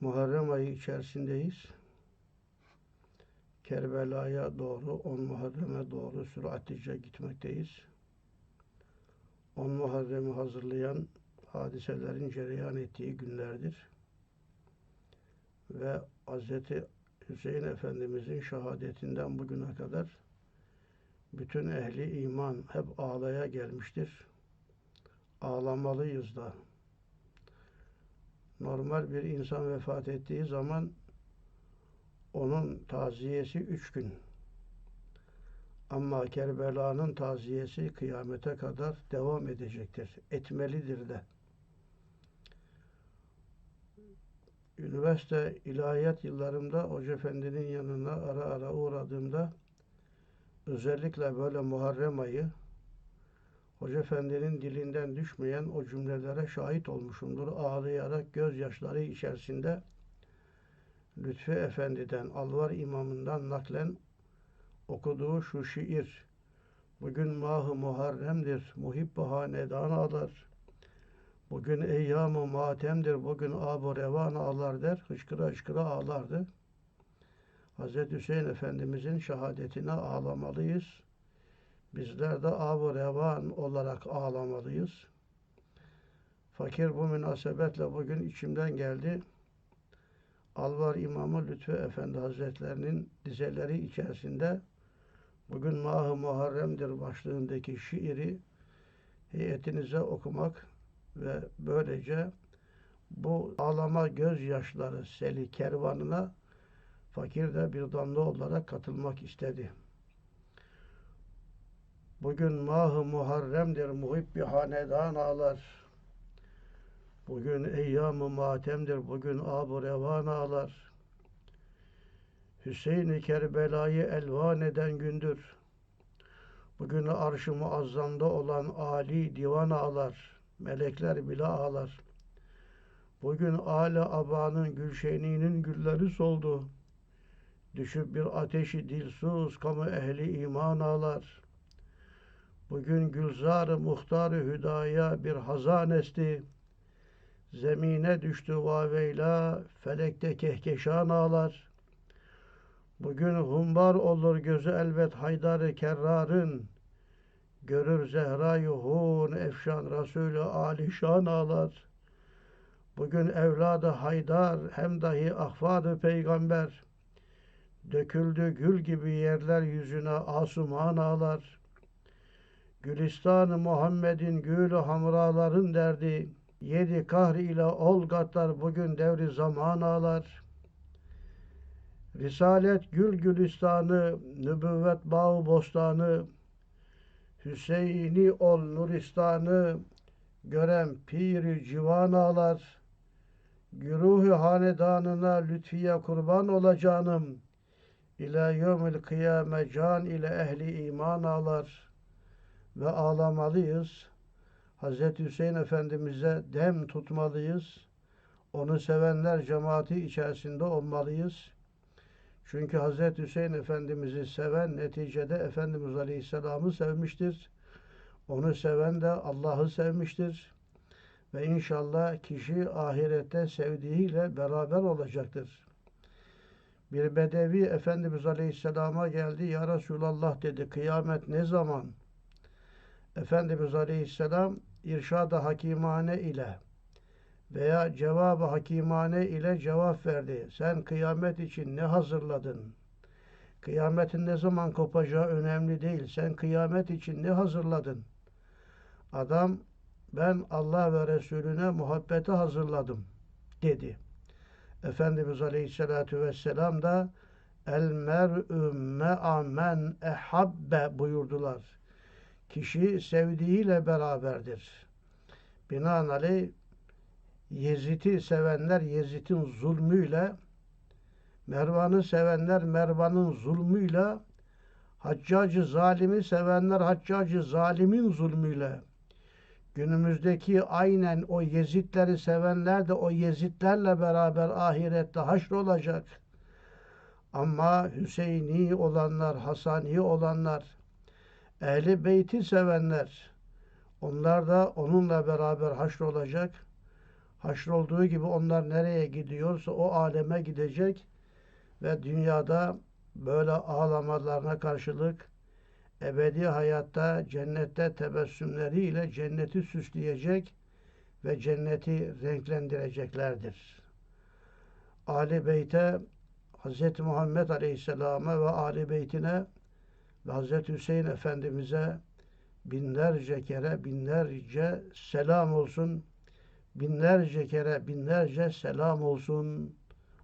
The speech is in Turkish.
Muharrem ayı içerisindeyiz. Kerbela'ya doğru, 10 Muharrem'e doğru süratlice gitmekteyiz. 10 Muharrem'i hazırlayan hadiselerin cereyan ettiği günlerdir. Ve Hz. Hüseyin Efendimizin şehadetinden bugüne kadar bütün ehli iman hep ağlaya gelmiştir. Ağlamalıyız da. Normal bir insan vefat ettiği zaman onun taziyesi üç gün. Ama Kerbela'nın taziyesi kıyamete kadar devam edecektir. Etmelidir de. Üniversite ilahiyat yıllarımda Hoca Efendi'nin yanına ara ara uğradığımda özellikle böyle Muharrem ayı Hoca Efendi'nin dilinden düşmeyen o cümlelere şahit olmuşumdur. Ağlayarak gözyaşları içerisinde Lütfi Efendi'den, Alvar imamından naklen okuduğu şu şiir. Bugün mahı Muharrem'dir, muhibbi hanedan ağlar. Bugün eyyam-ı matemdir, bugün ab-ı revan ağlar der, hıçkıra hıçkıra ağlardı. Hz. Hüseyin Efendimizin şehadetine ağlamalıyız. Bizler de ab-ı revan olarak ağlamalıyız. Fakir bu münasebetle bugün içimden geldi. Alvar İmamı Lütfü Efendi Hazretlerinin dizeleri içerisinde bugün Mah-ı Muharrem'dir başlığındaki şiiri heyetinize okumak ve böylece bu ağlama gözyaşları seli kervanına fakir de bir damla olarak katılmak istedi. Bugün mah-ı muharremdir muhibbi hanedan ağlar. Bugün eyyam-ı matemdir, bugün ab-ı revan ağlar. Hüseyin-i Kerbela'yı elvan eden gündür. Bugün arş-ı muazzamda olan Ali divan ağlar. Melekler bile ağlar. Bugün âle abanın gülşeninin gülleri soldu. Düşüp bir ateşi dilsuz kamu ehli iman ağlar. Bugün gülzar-ı muhtar-ı hüdaya bir hazan esti. Zemine düştü vaveyla, felekte kehkeşan ağlar. Bugün humbar olur gözü elbet haydar-ı kerrarın. Görür Zehra-i Hun, Efşan Resulü Alişan ağlar. Bugün evladı Haydar, hem dahi ahfadı peygamber. Döküldü gül gibi yerler yüzüne asuman ağlar. Gülistan-ı Muhammed'in gülü hamraların derdi. Yedi kahr ile ol gatlar bugün devri zaman ağlar. Risalet gül gülistanı, nübüvvet bağı bostanı, Hüseyin'i ol nuristanı, gören piri civan ağlar. Güruhu hanedanına lütfiye kurban olacağım. İlâ yevmil kıyame can ile ehli iman ağlar. Ve ağlamalıyız. Hz. Hüseyin Efendimiz'e dem tutmalıyız. Onu sevenler cemaati içerisinde olmalıyız. Çünkü Hz. Hüseyin Efendimiz'i seven neticede Efendimiz Aleyhisselam'ı sevmiştir. Onu seven de Allah'ı sevmiştir. Ve inşallah kişi ahirette sevdiğiyle beraber olacaktır. Bir bedevi Efendimiz Aleyhisselam'a geldi. Ya Resulallah dedi. Kıyamet ne zaman? Efendimiz Aleyhisselam irşad-ı hakimane ile veya cevabı hakimane ile cevap verdi. Sen kıyamet için ne hazırladın? Kıyametin ne zaman kopacağı önemli değil. Sen kıyamet için ne hazırladın? Adam ben Allah ve Resulüne muhabbeti hazırladım dedi. Efendimiz Aleyhisselatü Vesselam da el mer'ü me'a men ehabbe buyurdular. Kişi sevdiğiyle beraberdir. Binaenaleyh Yezid'i sevenler Yezid'in zulmüyle, Mervan'ı sevenler Mervan'ın zulmüyle, Haccacı zalimi sevenler Haccacı zalimin zulmüyle, günümüzdeki aynen o Yezidleri sevenler de o Yezidlerle beraber ahirette haşr olacak. Ama Hüseyini olanlar, Hasani olanlar, Ehli Beyti sevenler, onlar da onunla beraber haşr olacak. haşrolduğu gibi onlar nereye gidiyorsa o aleme gidecek ve dünyada böyle ağlamalarına karşılık ebedi hayatta cennette tebessümleriyle cenneti süsleyecek ve cenneti renklendireceklerdir. Ali Beyt'e Hz. Muhammed Aleyhisselam'a ve Ali Beyt'ine ve Hz. Hüseyin Efendimiz'e binlerce kere binlerce selam olsun. Binlerce kere binlerce selam olsun.